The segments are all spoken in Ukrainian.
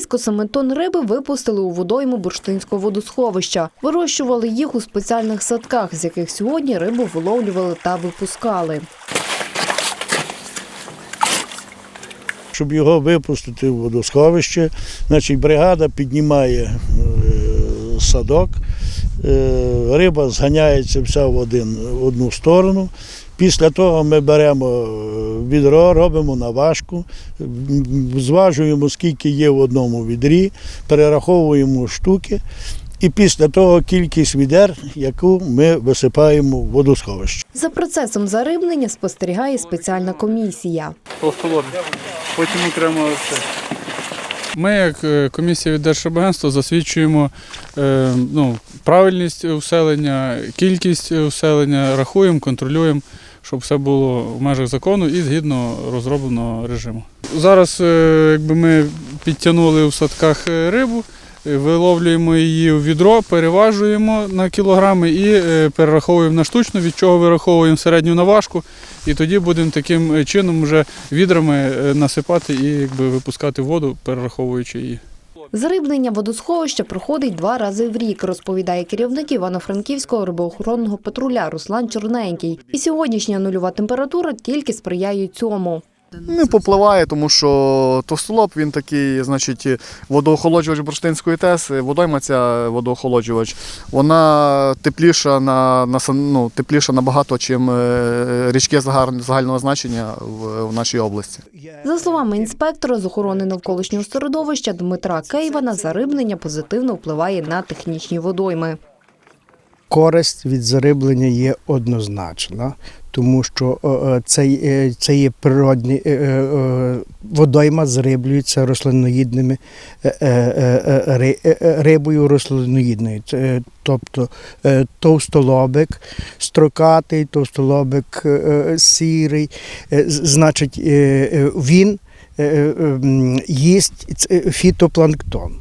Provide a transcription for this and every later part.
Близько семи тонн риби випустили у водойму бурштинського водосховища. Вирощували їх у спеціальних садках, з яких сьогодні рибу виловлювали та випускали. Щоб його випустити в водосховище, значить бригада піднімає е, садок, е, риба зганяється вся в один, в одну сторону. Після того ми беремо відро, робимо наважку, зважуємо, скільки є в одному відрі, перераховуємо штуки. І після того кількість відер, яку ми висипаємо в водосховище. За процесом зарибнення спостерігає спеціальна комісія. Потім окремо все. Ми, як е, комісія від Держрибагентства, засвідчуємо е, ну, правильність уселення, кількість уселення, рахуємо, контролюємо, щоб все було в межах закону і згідно розробленого режиму. Зараз е, якби ми підтягнули в садках рибу, виловлюємо її у відро, переважуємо на кілограми і е, перераховуємо на штучну, від чого вираховуємо середню наважку. І тоді будемо таким е, чином вже відрами е, насипати і якби випускати воду, перераховуючи її. Зарибнення водосховища проходить два рази в рік, розповідає керівник Івано-Франківського рибоохоронного патруля Руслан Чорненький. І сьогоднішня нульова температура тільки сприяє цьому. Не попливає, тому що товстолоб він такий, значить, водоохолоджувач бурштинської ТЕС, водойма ця водоохолоджувач, вона тепліша на, на ну, тепліша набагато, чим е, річки загального значення в, в нашій області. За словами інспектора з охорони навколишнього середовища Дмитра Кейвана, зарибнення позитивно впливає на технічні водойми. Користь від зариблення є однозначна, тому що е, е, це, це є природні е, е, водойма зариблюється рослиноїдними е, е, е, ри- е, е, рибою рослиноїдною. Е, Тобто е, товстолобик, строкатий, товстолобик е, е, сірий, е, значить, е, е, він е, е, їсть фітопланктон.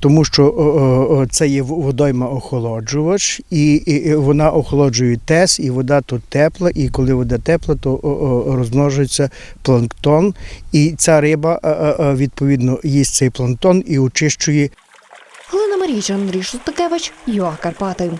Тому що це є водойма охолоджувач, і, вона охолоджує тес, і вода тут тепла, і коли вода тепла, то розмножується планктон, і ця риба е, е, е, відповідно їсть цей планктон і очищує Галина Марійча, Андрій Шостакевич, ЮА Карпати.